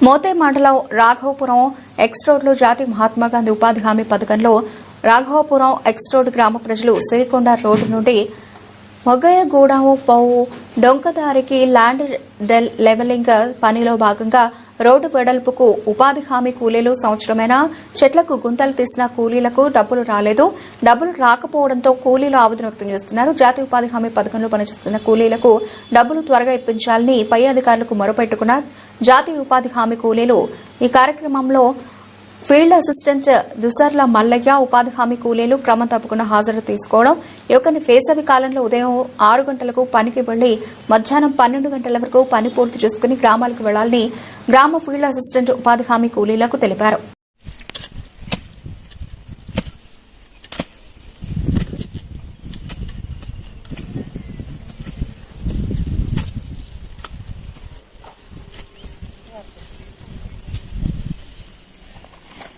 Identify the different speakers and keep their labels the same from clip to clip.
Speaker 1: మోతే మండలం రాఘవపురం ఎక్స్ రోడ్లో జాతి మహాత్మా గాంధీ ఉపాధి హామీ పథకంలో రాఘవపురం ఎక్స్ రోడ్ గ్రామ ప్రజలు సిరికొండ రోడ్డు నుండి మొగయగూడెం పోవు డొంకదారికి ల్యాండ్ డెల్ లెవెలింగ్ పనిలో భాగంగా రోడ్డు వెడల్పుకు ఉపాధి హామీ కూలీలు సంవత్సరమైన? చెట్లకు గుంతలు తీసిన కూలీలకు డబ్బులు రాలేదు. డబ్బులు రాకపోవడంతో కూలీలు ఆవేదన వ్యక్తం చేస్తున్నారు. జాతీయ ఉపాధి హామీ పథకంలో పనిచేస్తున్న కూలీలకు డబ్బులు త్వరగా ఇప్పించాలని పై అధికారులకు మొరపెట్టుకున్న జాతీయ ఉపాధి హామీ కూలీలు ఈ కార్యక్రమంలో ఫీల్డ్ అసిస్టెంట్ దుసర్ల మల్లయ్య ఉపాధి హామీ కూలీలు క్రమం తప్పకుండా హాజరు తీసుకోవడం యువకుని వేసవి కాలంలో ఉదయం ఆరు గంటలకు పనికి వెళ్ళి మధ్యాహ్నం పన్నెండు గంటల వరకు పని పూర్తి చేసుకుని గ్రామాలకు వెళ్ళాలని గ్రామ ఫీల్డ్ అసిస్టెంట్ ఉపాధి హామీ కూలీలకు తెలిపారు.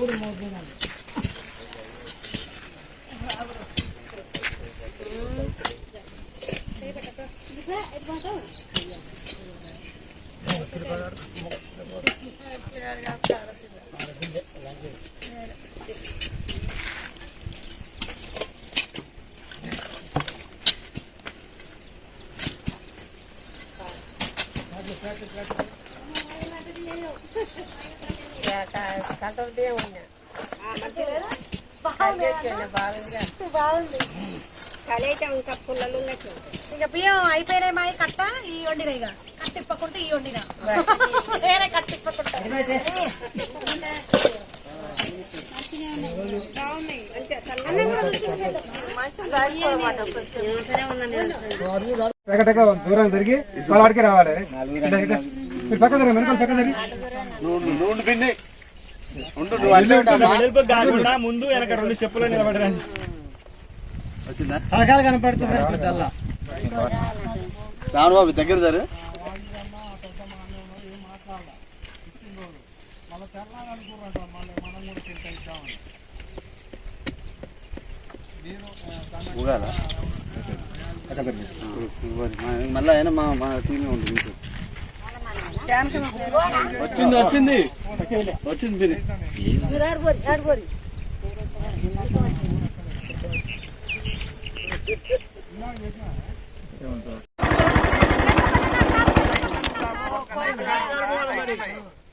Speaker 2: ಮೂರು ಮೂರು ದಿನ
Speaker 3: Gracias. ఇక
Speaker 4: బియ్యం అయిపోయినాయి మా కట్ట? ఈ వండిన ఇక. కట్ట ఈ వండిన. వేరే కట్ట
Speaker 5: ఎక్కడెక్క దూరం తిరిగి వాళ్ళ వాడికి రావాలి. ఇట్లా, ఇట్లా. మీరు పక్క తిరగండి, వెనకాల పక్క తిరిగి.
Speaker 2: నువ్వు నువ్వు పిండి.
Speaker 6: కాకుండా ముందు వెనక రెండు స్టెప్పులు నిలబడరండి
Speaker 2: వచ్చిందా?
Speaker 5: తలకాలు కనపడుతుంది
Speaker 2: బాబు దగ్గర సరే మళ్ళీ అయినా మా మా టీమే ఉంది ఇంట్లో. వచ్చింది వచ్చింది. వచ్చింది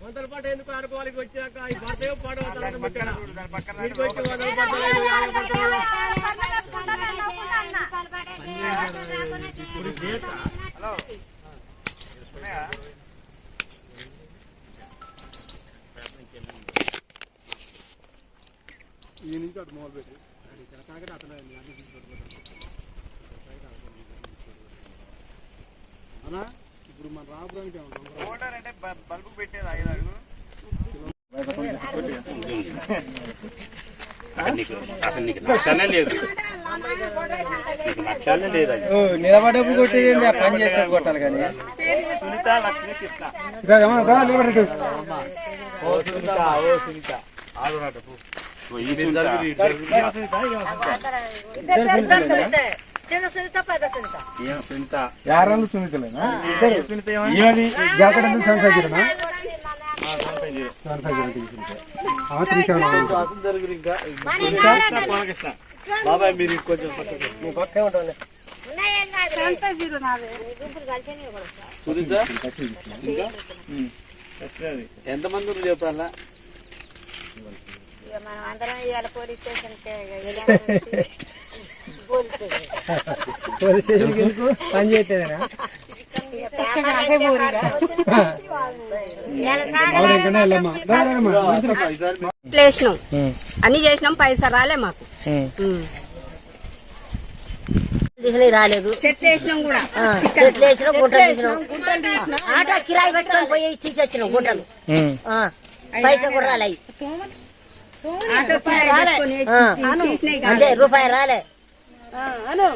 Speaker 6: వందల పాట ఎందుకు అనుకోవాలి వచ్చాక ఈ పడతాయో పాడవో తర్వాత పెట్టాను వీడికి వచ్చి వందల పడతలేదు యాభై పడతలేదు
Speaker 2: ఈ నుంచి అటు మొదలు పెట్టి. అన్నా ఇప్పుడు మన
Speaker 6: ఓటర్ అంటే బల్బు పెట్టేది ఐదు
Speaker 7: అసలు నీకు లక్ష్యాలే లేదు నీకు లక్ష్యాలే లేదు
Speaker 5: నిలబడేప్పుడు కొట్టేది? ఆ పని చేసేప్పుడు కొట్టాలి కానీ.
Speaker 6: సునీత లక్ష్మి కృష్ణ. ఓ సునీత ఓ సునీత.
Speaker 7: ఓ
Speaker 5: ఆ,
Speaker 2: బాబాయ్ మీరు కొంచెం
Speaker 6: వస్తుంది
Speaker 2: ఎంతమంది ఉన్నారు చెప్పాలా
Speaker 3: ఇక మనం అందరం ఇవాళ పోలీస్ స్టేషన్కి పోలీస్
Speaker 5: పోలీస్ స్టేషన్కి ఎందుకు? పని చేయట్లేదనా?
Speaker 3: చేసినాం అన్ని చేసినాం పైసా రాలే మాకు.
Speaker 8: రాలేదు.
Speaker 3: చెట్లు వేసినాం కూడా.
Speaker 8: ఆ, చెట్లు వేసినాం గుంటలు తీసినాం ఆటో కిరాయి పెట్టుకొని పోయి తీసి వచ్చినాం గుంటలు ఆ, పైసా కూడా రాలే. అంతే రూపాయి రాలే.
Speaker 3: అను.